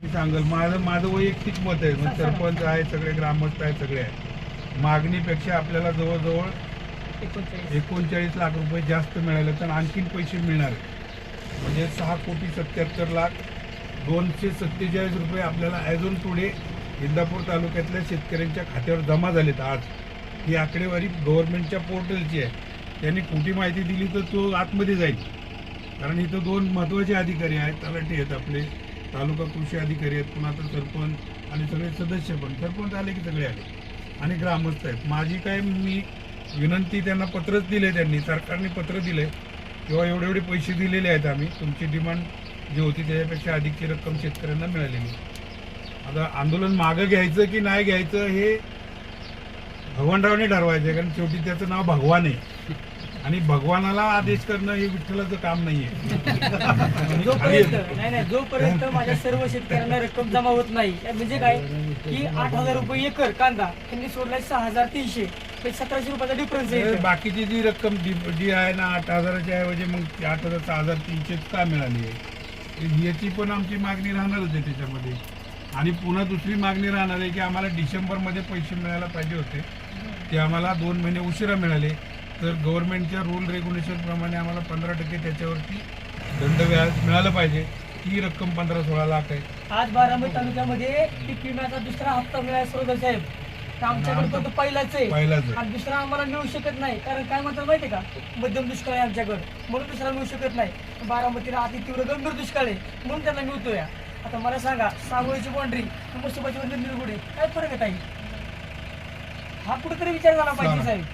मी सांगेल माझं माझं वैयक्तिक मत आहे. म्हणजे सरपंच आहे सगळे ग्रामस्थ आहे सगळे आहे मागणीपेक्षा आपल्याला जवळजवळ एकोणचाळीस. लाख रुपये जास्त मिळाले तर आणखीन पैसे मिळणार म्हणजे सहा कोटी सत्याहत्तर लाख दोनशे सत्तेचाळीस रुपये आपल्याला ॲझोन टुडे इंदापूर तालुक्यातल्या शेतकऱ्यांच्या खात्यावर जमा झालेत आज. ही आकडेवारी गव्हर्नमेंटच्या पोर्टलची आहे. त्यांनी खोटी माहिती दिली तर तो आतमध्ये जाईल. कारण इथं दोन महत्त्वाचे अधिकारी आहेत तलाठी आहेत आपले. तालुका कृषी अधिकारी आहेत पुन्हा तर सरपंच आणि सगळे सदस्य पण. सरपंच आले की सगळे आले. आणि ग्रामस्थ आहेत. माझी काय मी विनंती त्यांना पत्रच दिले त्यांनी सरकारने पत्र दिले. किंवा एवढे एवढे पैसे दिलेले आहेत आम्ही. तुमची डिमांड जी होती त्याच्यापेक्षा अधिकची रक्कम शेतकऱ्यांना मिळालेली आता आंदोलन मागं घ्यायचं की नाही घ्यायचं हे भगवानरावने ठरवायचं आहे. कारण शेवटी त्याचं नाव भगवान आहे. आणि भगवानाला आदेश करणं हे विठ्ठलाचं काम नाहीये. जोपर्यंत नाही नाही जोपर्यंत माझ्या सर्व शेतकऱ्यांना रक्कम जमा होत नाही या म्हणजे काय? की आठ हजार रुपये एकर कांदा त्यांनी सोडलाय सहा हजार तीनशे. ते सतराशे रुपयाचा डिफरन्स आहे तर. बाकीची जी रक्कम जी जी आहे ना आठ हजाराच्या ऐवजी मग ती आठ हजार सहा हजार तीनशे का मिळाली आहे? याची पण आमची मागणी राहणारच आहे त्याच्यामध्ये. आणि पुन्हा दुसरी मागणी राहणार आहे की आम्हाला डिसेंबरमध्ये पैसे मिळायला पाहिजे होते. ते आम्हाला दोन महिने उशिरा मिळाले. तर गव्हर्नमेंटच्या रूल रेग्युलेशन प्रमाणे आम्हाला पंधरा टक्के त्याच्यावरती दंड व्याज मिळालं पाहिजे. ती रक्कम पंधरा सोळा लाख आहे. आज बारामती तालुक्यामध्ये पीक विम्याचा दुसरा हप्ता मिळाला सरोदर साहेब. आमच्याकडे पहिलाच आहे. पहिलाच. आणि दुसरा आम्हाला मिळू शकत नाही. कारण काय म्हणतात माहितीये का? मध्यम दुष्काळ आहे आमच्याकडे. म्हणून दुसरा मिळू शकत नाही. बारामतीला अति तीव्र गंभीर दुष्काळ आहे. म्हणून त्यांना मिळतोय. आता मला सांगा सावळीची बाउंड्री मुसोबाची निरगुडे काय फरक आहे ताई? हा कुठेतरी विचार झाला पाहिजे साहेब.